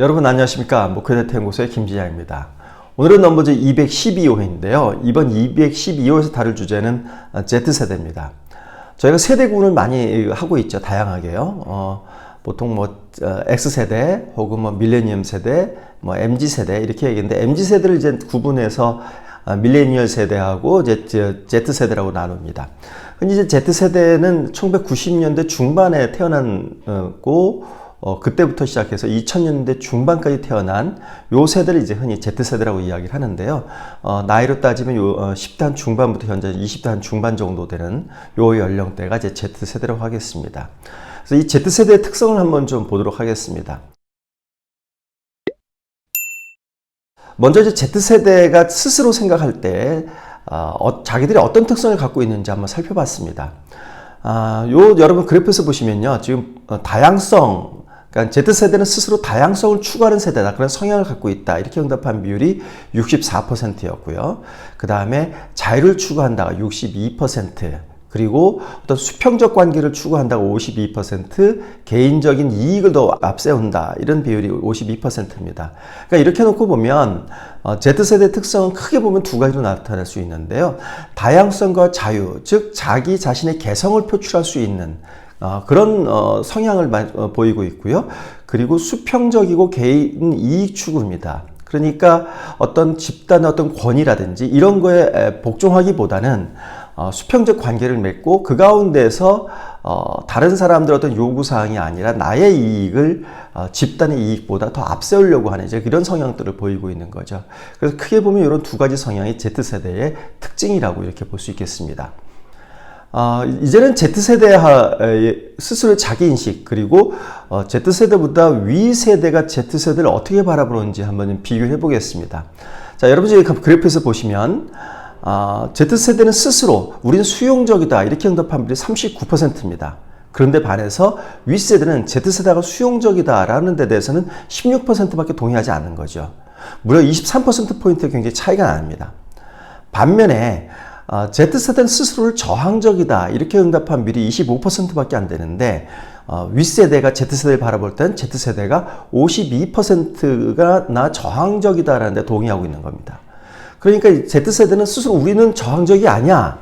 여러분 안녕하십니까 목회대 연구소의 김지양입니다. 오늘은 넘버즈 212호인데요. 이번 212호에서 다룰 주제는 Z세대입니다. 저희가 세대 구분을 많이 하고 있죠. 다양하게요. 어, 보통 뭐 어, X세대 혹은 뭐 밀레니엄 세대, 뭐 MZ세대 이렇게 얘기했는데 MZ세대를 이제 구분해서 어, 밀레니얼 세대하고 Z세대라고 나눕니다. 흔히 이제 Z세대는 1990년대 중반에 태어난 고 어, 그때부터 시작해서 2000년대 중반까지 태어난 요 세대를 이제 흔히 Z세대라고 이야기를 하는데요. 어, 나이로 따지면 요 어, 10대 한 중반부터 현재 20대 한 중반 정도 되는 요 연령대가 이제 Z세대라고 하겠습니다. 그래서 이 Z세대의 특성을 한번 좀 보도록 하겠습니다. 먼저 이제 Z세대가 스스로 생각할 때 어, 자기들이 어떤 특성을 갖고 있는지 한번 살펴봤습니다. 아, 요 여러분 그래프에서 보시면요. 지금 어, 다양성 그러니까 Z세대는 스스로 다양성을 추구하는 세대다. 그런 성향을 갖고 있다. 이렇게 응답한 비율이 64%였고요. 그 다음에 자유를 추구한다가 62%. 그리고 어떤 수평적 관계를 추구한다고 52%, 개인적인 이익을 더 앞세운다. 이런 비율이 52%입니다. 그러니까 이렇게 놓고 보면 어, Z세대 특성은 크게 보면 두 가지로 나타날 수 있는데요. 다양성과 자유, 즉 자기 자신의 개성을 표출할 수 있는 어, 그런 어, 성향을 마, 어, 보이고 있고요. 그리고 수평적이고 개인 이익 추구입니다. 그러니까 어떤 집단의 어떤 권위라든지 이런 거에 복종하기보다는 어, 수평적 관계를 맺고 그 가운데서 어, 다른 사람들 어떤 요구 사항이 아니라 나의 이익을 어, 집단의 이익보다 더 앞세우려고 하는 이제 이런 성향들을 보이고 있는 거죠. 그래서 크게 보면 이런 두 가지 성향이 Z 세대의 특징이라고 이렇게 볼 수 있겠습니다. 어, 이제는 Z세대 스스로 자기 인식 그리고 어, Z세대보다 위 세대가 Z세대를 어떻게 바라보는지 한번 비교해 보겠습니다. 자, 여러분 지금 그래프에서 보시면 어, Z세대는 스스로 우리는 수용적이다 이렇게 응답한 비율이 39%입니다. 그런데 반해서 윗세대는 Z세대가 수용적이다라는 데 대해서는 16%밖에 동의하지 않는 거죠. 무려 23%포인트 굉장히 차이가 납니다. 반면에 어, Z세대는 스스로를 저항적이다 이렇게 응답한 비율이 25%밖에 안 되는데 어, 윗세대가 Z세대를 바라볼 땐 Z세대가 52%가 나 저항적이다라는 데 동의하고 있는 겁니다. 그러니까 Z세대는 스스로 우리는 저항적이 아니야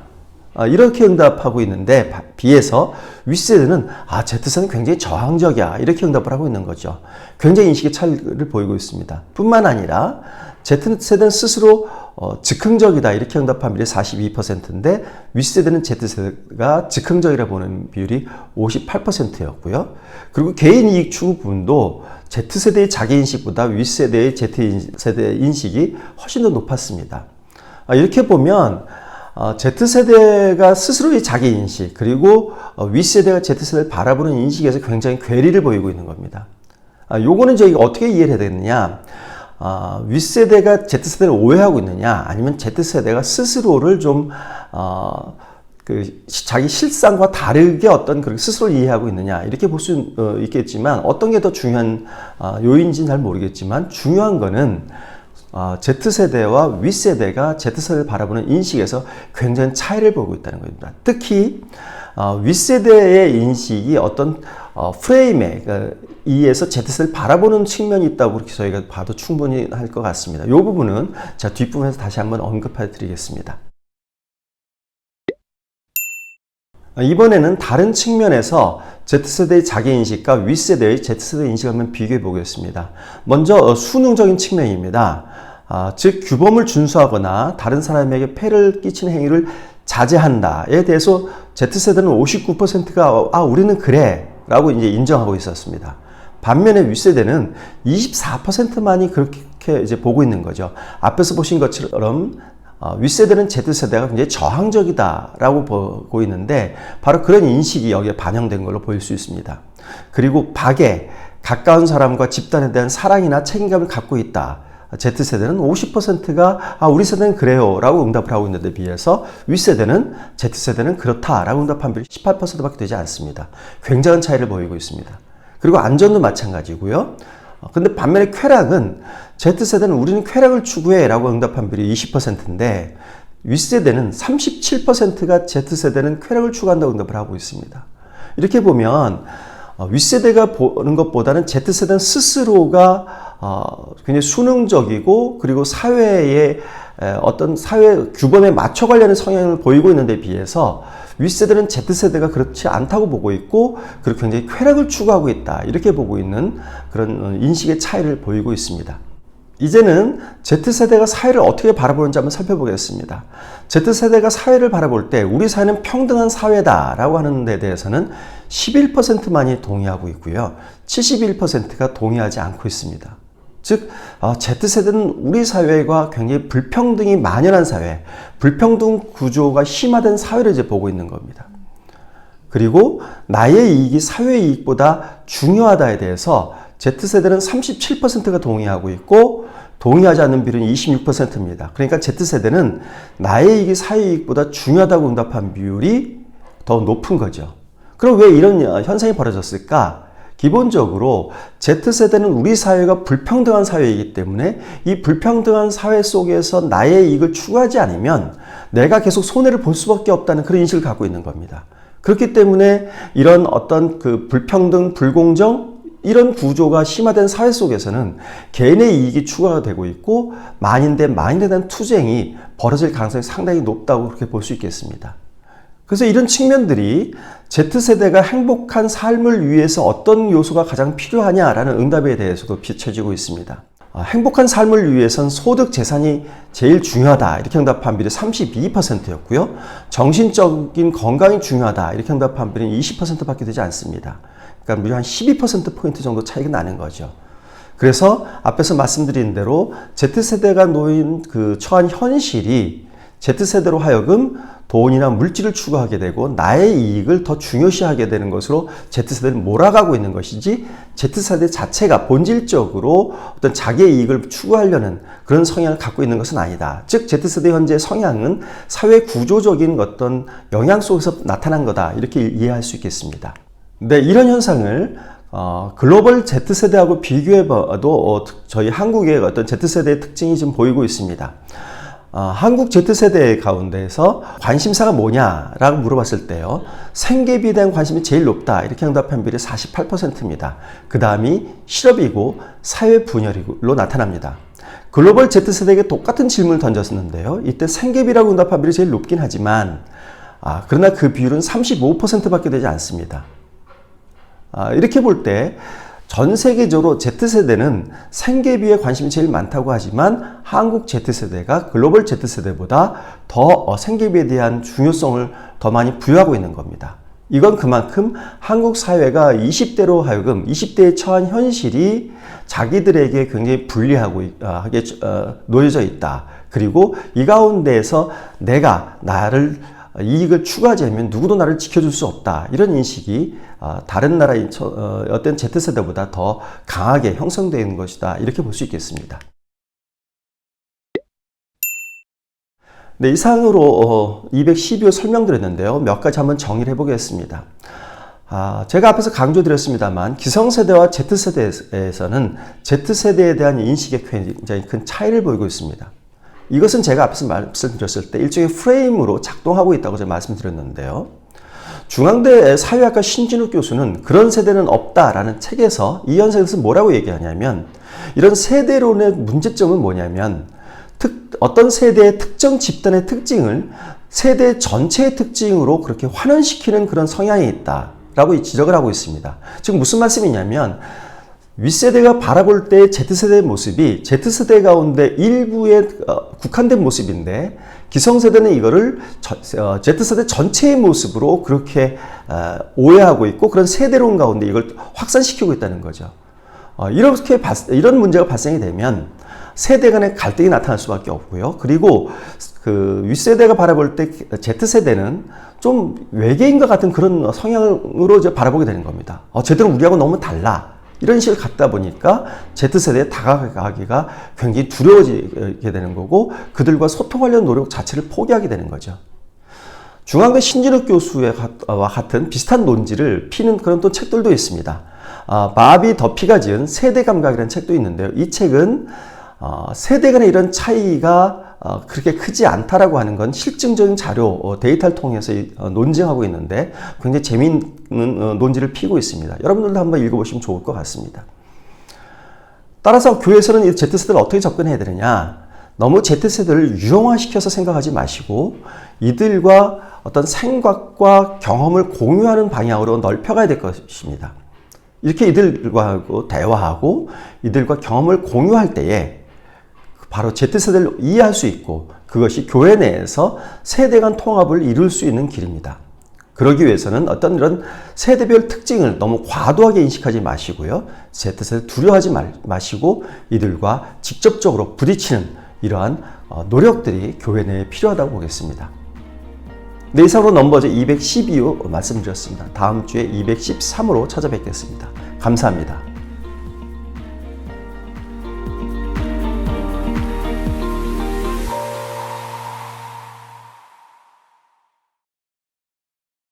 어, 이렇게 응답하고 있는데 비해서 윗세대는 아 Z세대는 굉장히 저항적이야 이렇게 응답을 하고 있는 거죠. 굉장히 인식의 차이를 보이고 있습니다. 뿐만 아니라 Z세대는 스스로 어, 즉흥적이다 이렇게 응답한 비율이 42%인데 윗세대는 Z세대가 즉흥적이라 보는 비율이 58%였고요. 그리고 개인 이익 추구 부분도 Z세대의 자기인식보다 윗세대의 Z세대 인식이 훨씬 더 높았습니다. 아, 이렇게 보면 어, Z세대가 스스로의 자기인식 그리고 어, 윗세대가 Z세대를 바라보는 인식에서 굉장히 괴리를 보이고 있는 겁니다. 아, 요거는 저희가 어떻게 이해를 해야 되느냐 어, 윗세대가 Z세대를 오해하고 있느냐 아니면 Z세대가 스스로를 좀 어, 그 자기 실상과 다르게 어떤 그렇게 스스로 이해하고 있느냐 이렇게 볼수 어, 있겠지만 어떤 게 더 중요한 어, 요인인지는 잘 모르겠지만 중요한 거는 어, Z세대와 윗세대가 Z세대를 바라보는 인식에서 굉장히 차이를 보고 있다는 겁니다. 특히 어, 윗세대의 인식이 어떤 어, 프레임에 그, 의해서 Z세대를 바라보는 측면이 있다고 그렇게 저희가 봐도 충분히 할 것 같습니다. 이 부분은 자 뒷부분에서 다시 한번 언급해 드리겠습니다. 이번에는 다른 측면에서 Z세대의 자기인식과 윗세대의 Z세대 인식을 한번 비교해 보겠습니다. 먼저 어, 수능적인 측면입니다. 아, 즉 규범을 준수하거나 다른 사람에게 폐를 끼치는 행위를 자제한다에 대해서 Z세대는 59%가 아 우리는 그래 라고 이제 인정하고 있었습니다. 반면에 윗세대는 24%만이 그렇게 이제 보고 있는 거죠. 앞에서 보신 것처럼 어, 윗세대는 Z세대가 굉장히 저항적이다라고 보고 있는데 바로 그런 인식이 여기에 반영된 걸로 보일 수 있습니다. 그리고 박에 가까운 사람과 집단에 대한 사랑이나 책임감을 갖고 있다. Z세대는 50%가 아, 우리 세대는 그래요 라고 응답을 하고 있는데 비해서 윗세대는 Z세대는 그렇다 라고 응답한 비율이 18%밖에 되지 않습니다. 굉장한 차이를 보이고 있습니다. 그리고 안전도 마찬가지고요. 어, 근데 반면에 쾌락은 Z세대는 우리는 쾌락을 추구해 라고 응답한 비율이 20%인데 윗세대는 37%가 Z세대는 쾌락을 추구한다고 응답을 하고 있습니다. 이렇게 보면 어, 윗세대가 보는 것보다는 Z세대는 스스로가 어, 굉장히 수능적이고 그리고 사회의 에, 어떤 사회 규범에 맞춰 가려는 성향을 보이고 있는데 비해서 윗세대는 Z세대가 그렇지 않다고 보고 있고 그리고 굉장히 쾌락을 추구하고 있다 이렇게 보고 있는 그런 어, 인식의 차이를 보이고 있습니다. 이제는 Z세대가 사회를 어떻게 바라보는지 한번 살펴보겠습니다. Z세대가 사회를 바라볼 때 우리 사회는 평등한 사회다 라고 하는 데 대해서는 11%만이 동의하고 있고요. 71%가 동의하지 않고 있습니다. 즉, 어, Z세대는 우리 사회가 굉장히 불평등이 만연한 사회, 불평등 구조가 심화된 사회를 이제 보고 있는 겁니다. 그리고 나의 이익이 사회 이익보다 중요하다에 대해서 Z세대는 37%가 동의하고 있고 동의하지 않는 비율은 26%입니다. 그러니까 Z세대는 나의 이익이 사회 이익보다 중요하다고 응답한 비율이 더 높은 거죠. 그럼 왜 이런 현상이 벌어졌을까? 기본적으로 Z세대는 우리 사회가 불평등한 사회이기 때문에 이 불평등한 사회 속에서 나의 이익을 추구하지 않으면 내가 계속 손해를 볼 수밖에 없다는 그런 인식을 갖고 있는 겁니다. 그렇기 때문에 이런 어떤 그 불평등, 불공정, 이런 구조가 심화된 사회 속에서는 개인의 이익이 추가가 되고 있고 만인대 만인에 대한 투쟁이 벌어질 가능성이 상당히 높다고 그렇게 볼 수 있겠습니다. 그래서 이런 측면들이 Z세대가 행복한 삶을 위해서 어떤 요소가 가장 필요하냐라는 응답에 대해서도 비춰지고 있습니다. 아, 행복한 삶을 위해선 소득 재산이 제일 중요하다 이렇게 응답한 비율이 32%였고요. 정신적인 건강이 중요하다 이렇게 응답한 비율은 20%밖에 되지 않습니다. 그러니까 무려 한 12%포인트 정도 차이가 나는 거죠. 그래서 앞에서 말씀드린 대로 Z세대가 놓인 그 처한 현실이 Z세대로 하여금 돈이나 물질을 추구하게 되고 나의 이익을 더 중요시하게 되는 것으로 Z세대를 몰아가고 있는 것이지 Z세대 자체가 본질적으로 어떤 자기의 이익을 추구하려는 그런 성향을 갖고 있는 것은 아니다. 즉 Z세대 현재 성향은 사회 구조적인 어떤 영향 속에서 나타난 거다. 이렇게 이해할 수 있겠습니다. 네, 이런 현상을 어, 글로벌 Z세대하고 비교해봐도 어, 저희 한국의 어떤 Z세대의 특징이 지금 보이고 있습니다. 어, 한국 Z세대 가운데서 관심사가 뭐냐라고 물어봤을 때요. 생계비에 대한 관심이 제일 높다. 이렇게 응답한 비율이 48%입니다. 그 다음이 실업이고 사회 분열로 나타납니다. 글로벌 Z세대에게 똑같은 질문을 던졌었는데요. 이때 생계비라고 응답한 비율이 제일 높긴 하지만 아, 그러나 그 비율은 35%밖에 되지 않습니다. 아, 이렇게 볼때 전 세계적으로 Z세대는 생계비에 관심이 제일 많다고 하지만 한국 Z세대가 글로벌 Z세대보다 더 어, 생계비에 대한 중요성을 더 많이 부여하고 있는 겁니다. 이건 그만큼 한국 사회가 20대로 하여금 20대에 처한 현실이 자기들에게 굉장히 불리하고 아, 하게 어, 놓여져 있다. 그리고 이 가운데에서 내가 나를 이익을 않으면 누구도 나를 지켜줄 수 없다. 이런 인식이 어, 다른 나라의 어, 어떤 Z세대보다 더 강하게 형성되는 것이다. 이렇게 볼 수 있겠습니다. 네, 이상으로 212호 어, 설명드렸는데요. 몇 가지 한번 정리를 해보겠습니다. 아, 제가 앞에서 강조드렸습니다만 기성세대와 Z세대에서는 Z세대에 대한 인식에 굉장히 큰 차이를 보이고 있습니다. 이것은 제가 앞에서 말씀드렸을 때 일종의 프레임으로 작동하고 있다고 제가 말씀드렸는데요. 중앙대 사회학과 신진욱 교수는 그런 세대는 없다라는 책에서 이 현상에서 뭐라고 얘기하냐면 이런 세대론의 문제점은 뭐냐면 특, 어떤 세대의 특정 집단의 특징을 세대 전체의 특징으로 그렇게 환원시키는 그런 성향이 있다 라고 지적을 하고 있습니다. 즉 무슨 말씀이냐면 윗세대가 바라볼 때 Z세대의 모습이 Z세대 가운데 일부에 어, 국한된 모습인데 기성세대는 이거를 어, Z세대 전체의 모습으로 그렇게 어, 오해하고 있고 그런 세대론 가운데 이걸 확산시키고 있다는 거죠. 이렇게 이런 문제가 발생이 되면 세대 간의 갈등이 나타날 수밖에 없고요. 그리고 그 윗세대가 바라볼 때 Z세대는 좀 외계인과 같은 그런 성향으로 이제 바라보게 되는 겁니다. 어, 쟤들은 우리하고 너무 달라. 이런 식을 갖다 보니까 Z세대에 다가가기가 굉장히 두려워지게 되는 거고 그들과 소통하려는 노력 자체를 포기하게 되는 거죠. 중앙대 신진욱 교수와 같은 비슷한 논지를 피는 그런 또 책들도 있습니다. 아, 바비 더피가 지은 세대 감각이라는 책도 있는데요. 이 책은 어, 세대 간의 이런 차이가 어, 그렇게 크지 않다라고 하는 건 실증적인 자료, 어, 데이터를 통해서 이- 어, 논증하고 있는데 굉장히 재미있는 어, 논지를 피고 있습니다. 여러분들도 한번 읽어보시면 좋을 것 같습니다. 따라서 교회에서는 이 Z세대를 어떻게 접근해야 되느냐? 너무 Z세대를 유형화시켜서 생각하지 마시고 이들과 어떤 생각과 경험을 공유하는 방향으로 넓혀가야 될 것입니다. 이렇게 이들과 하고 대화하고 이들과 경험을 공유할 때에 바로 Z세대를 이해할 수 있고 그것이 교회 내에서 세대 간 통합을 이룰 수 있는 길입니다. 그러기 위해서는 어떤 이런 세대별 특징을 너무 과도하게 인식하지 마시고요. Z세대 두려워하지 말- 마시고 이들과 직접적으로 부딪히는 이러한 어, 노력들이 교회 내에 필요하다고 보겠습니다. 네, 이상으로 넘버즈 212호 말씀드렸습니다. 다음 주에 213호로 찾아뵙겠습니다. 감사합니다.